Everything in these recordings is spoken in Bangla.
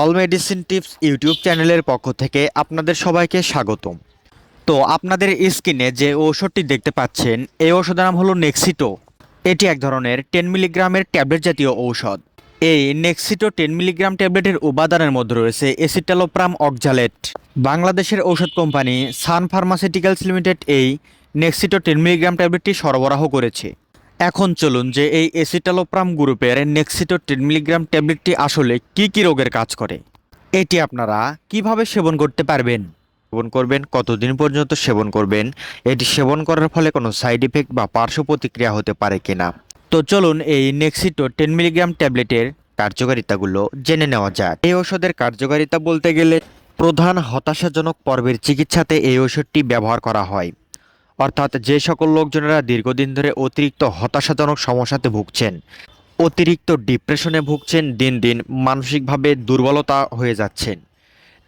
অল মেডিসিন টিপস ইউটিউব চ্যানেলের পক্ষ থেকে আপনাদের সবাইকে স্বাগতম। তো আপনাদের স্কিনে যে ঔষধটি দেখতে পাচ্ছেন, এই ঔষধের নাম হলো নেক্সিটো এটি এক ধরনের টেন মিলিগ্রামের ট্যাবলেট জাতীয় ঔষধ। এই নেক্সিটো টেন মিলিগ্রাম ট্যাবলেটের উপাদানের মধ্যে রয়েছে এসিটালোপ্রাম অক্সালেট বাংলাদেশের ঔষধ কোম্পানি সান ফার্মাসিউটিক্যালস লিমিটেড এই নেক্সিটো টেন মিলিগ্রাম ট্যাবলেটটি সরবরাহ করেছে। এখন চলুন যে এই এসিটালোপ্রাম গ্রুপের নেক্সিটো টেন মিলিগ্রাম ট্যাবলেটটি আসলে কি কি রোগের কাজ করে? এটি আপনারা কীভাবে সেবন করতে পারবেন? সেবন করবেন, কতদিন পর্যন্ত সেবন করবেন? এটি সেবন করার ফলে কোনো সাইড ইফেক্ট বা পার্শ্ব প্রতিক্রিয়া হতে পারে কিনা? তো চলুন এই নেক্সিটো টেন মিলিগ্রাম ট্যাবলেটের কার্যকারিতাগুলো জেনে নেওয়া যাক। এই ওষুধের কার্যকারিতা বলতে গেলে প্রধান হতাশাজনক পর্বের চিকিৎসাতে এই ওষুধটি ব্যবহার করা হয়। অর্থাৎ যে সকল লোকজনেরা দীর্ঘদিন ধরে অতিরিক্ত হতাশাজনক সমস্যাতে ভুগছেন, অতিরিক্ত ডিপ্রেশনে ভুগছেন, দিন দিন মানসিকভাবে দুর্বলতা হয়ে যাচ্ছেন।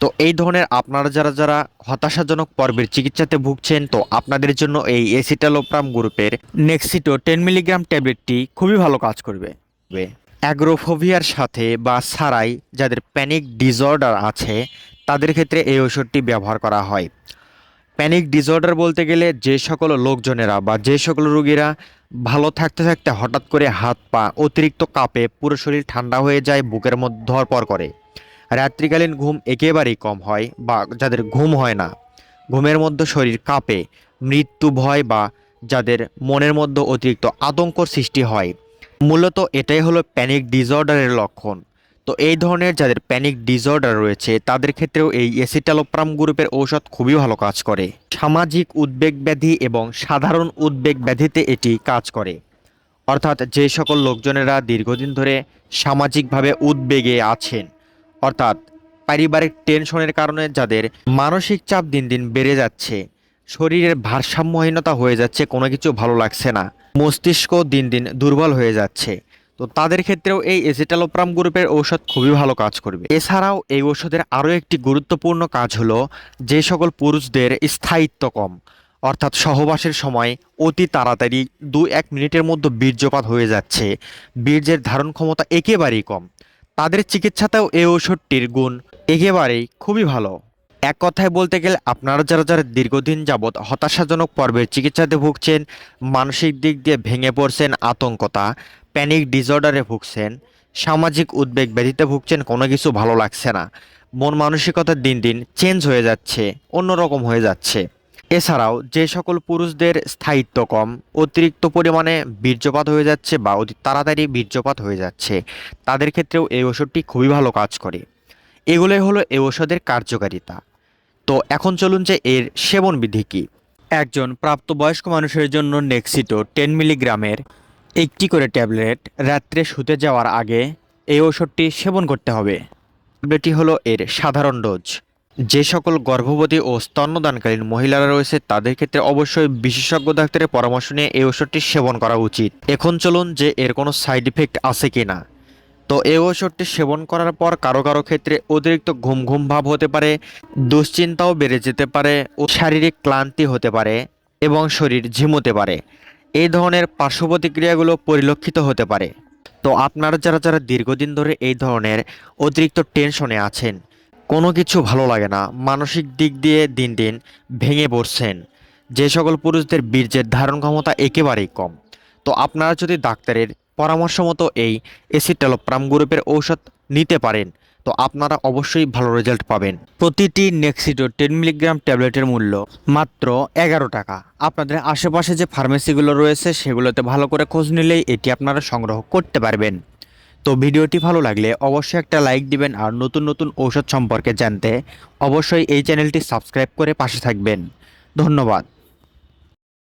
তো এই ধরনের আপনারা যারা যারা হতাশাজনক পর্বের চিকিৎসাতে ভুগছেন, তো আপনাদের জন্য এই এসিটালোপ্রাম গ্রুপের নেক্সিটো টেন মিলিগ্রাম ট্যাবলেটটি খুবই ভালো কাজ করবে। অ্যাগ্রোফোভিয়ার সাথে বা সারাই, যাদের প্যানিক ডিসঅর্ডার আছে, তাদের ক্ষেত্রে এই ওষুধটি ব্যবহার করা হয়। প্যানিক ডিসঅর্ডার বলতে গেলে যে সকল লোকজনেরা বা যে সকল রোগীরা ভালো থাকতে থাকতে হঠাৎ করে হাত পা অতিরিক্ত কাঁপে, পুরো শরীর ঠান্ডা হয়ে যায়, বুকের মধ্যে ধরপর করে। রাত্রিকালীন ঘুম একেবারেই কম হয় বা যাদের ঘুম হয় না। ঘুমের মধ্যে শরীর কাঁপে, মৃত্যু ভয় বা যাদের মনের মধ্যে অতিরিক্ত আতঙ্ক সৃষ্টি হয়। মূলত এটাই হলো প্যানিক ডিসঅর্ডারের লক্ষণ। তো এই ধরনের যাদের প্যানিক ডিসঅর্ডার রয়েছে, তাদের ক্ষেত্রেও এই এসিটালোপ্রাম গ্রুপের ঔষধ খুবই ভালো কাজ করে। সামাজিক উদ্বেগ ব্যাধি এবং সাধারণ উদ্বেগ ব্যাধিতে এটি কাজ করে। অর্থাৎ যে সকল লোকজনেরা দীর্ঘদিন ধরে সামাজিকভাবে উদ্বেগে আছেন, অর্থাৎ পারিবারিক টেনশনের কারণে যাদের মানসিক চাপ দিন দিন বেড়ে যাচ্ছে, শরীরের ভারসাম্যহীনতা হয়ে যাচ্ছে, কোনো কিছু ভালো লাগছে না, মস্তিষ্ক দিন দিন দুর্বল হয়ে যাচ্ছে। তো তাদের ক্ষেত্রেও এই এসিটালোপ্রাম গ্রুপের ঔষধ খুবই ভালো কাজ করবে। এছাড়াও এই ঔষধের আরও একটি গুরুত্বপূর্ণ কাজ হলো যে সকল পুরুষদের স্থায়িত্ব কম। অর্থাৎ সহবাসের সময় অতি তাড়াতাড়ি দু এক মিনিটের মধ্যে বীর্যপাত হয়ে যাচ্ছে। বীর্যের ধারণ ক্ষমতা একেবারেই কম। তাদের চিকিৎসাতেও এই ঔষধটির গুণ একেবারেই খুবই ভালো। এক কথায় বলতে গেলে আপনারা যারা যারা দীর্ঘদিন যাবৎ হতাশাজনক পর্বের চিকিৎসাতে ভুগছেন, মানসিক দিক দিয়ে ভেঙে পড়ছেন, আতঙ্কতা প্যানিক ডিসঅর্ডারে ভুগছেন, সামাজিক উদ্বেগ ব্যাধিতে ভুগছেন, কোনো কিছু ভালো লাগছে না। মন মানসিকতা দিন দিন চেঞ্জ হয়ে যাচ্ছে, অন্যরকম হয়ে যাচ্ছে। এছাড়াও যে সকল পুরুষদের স্থায়িত্ব কম, অতিরিক্ত পরিমাণে বীর্যপাত হয়ে যাচ্ছে বা অতি তাড়াতাড়ি বীর্যপাত হয়ে যাচ্ছে, তাদের ক্ষেত্রেও এই ওষুধটি খুবই ভালো কাজ করে। এগুলোই হলো এই ওষুধের কার্যকারিতা। তো এখন চলুন যে এর সেবন বিধি কী? একজন প্রাপ্তবয়স্ক মানুষের জন্য নেক্সিটো টেন মিলিগ্রামের একটি করে ট্যাবলেট রাত্রে শুতে যাওয়ার আগে এই ওষুধটি সেবন করতে হবে। ট্যাবলেটটি হলো এর সাধারণ ডোজ। যে সকল গর্ভবতী ও স্তন্যদানকালীন মহিলারা রয়েছে তাদের ক্ষেত্রে অবশ্যই বিশেষজ্ঞ ডাক্তারের পরামর্শ নিয়ে এই ওষুধটি সেবন করা উচিত। এখন চলুন যে এর কোনো সাইড ইফেক্ট আছে কি না তো এই ওষুধটি সেবন করার পর কারও কারও ক্ষেত্রে অতিরিক্ত ঘুম ঘুম ভাব হতে পারে, দুশ্চিন্তাও বেড়ে যেতে পারে ও শারীরিক ক্লান্তি হতে পারে এবং শরীর ঝিমোতে পারে। এই ধরনের পার্শ্ব প্রতিক্রিয়াগুলো পরিলক্ষিত হতে পারে। তো আপনারা যারা যারা দীর্ঘদিন ধরে এই ধরনের অতিরিক্ত টেনশনে আছেন, কোনো কিছু ভালো লাগে না, মানসিক দিক দিয়ে দিন দিন ভেঙে পড়ছেন। যে সকল পুরুষদের বীর্যের ধারণ ক্ষমতা একেবারেই কম। তো আপনারা যদি ডাক্তারের পরামর্শ মতো এই এসিটালোপ্রাম গ্রুপের ঔষধ নিতে পারেন। তো আপনারা অবশ্যই ভালো রেজাল্ট পাবেন। প্রতিটি নেক্সিটো টেন মিলিগ্রাম ট্যাবলেটের মূল্য মাত্র এগারো টাকা। আপনাদের আশেপাশে যে ফার্মেসিগুলো রয়েছে সেগুলোতে ভালো করে খোঁজ নিলেই এটি আপনারা সংগ্রহ করতে পারবেন। তো ভিডিওটি ভালো লাগলে অবশ্যই একটা লাইক দিবেন আর নতুন নতুন ঔষধ সম্পর্কে জানতে অবশ্যই এই চ্যানেলটি সাবস্ক্রাইব করে পাশে থাকবেন। ধন্যবাদ।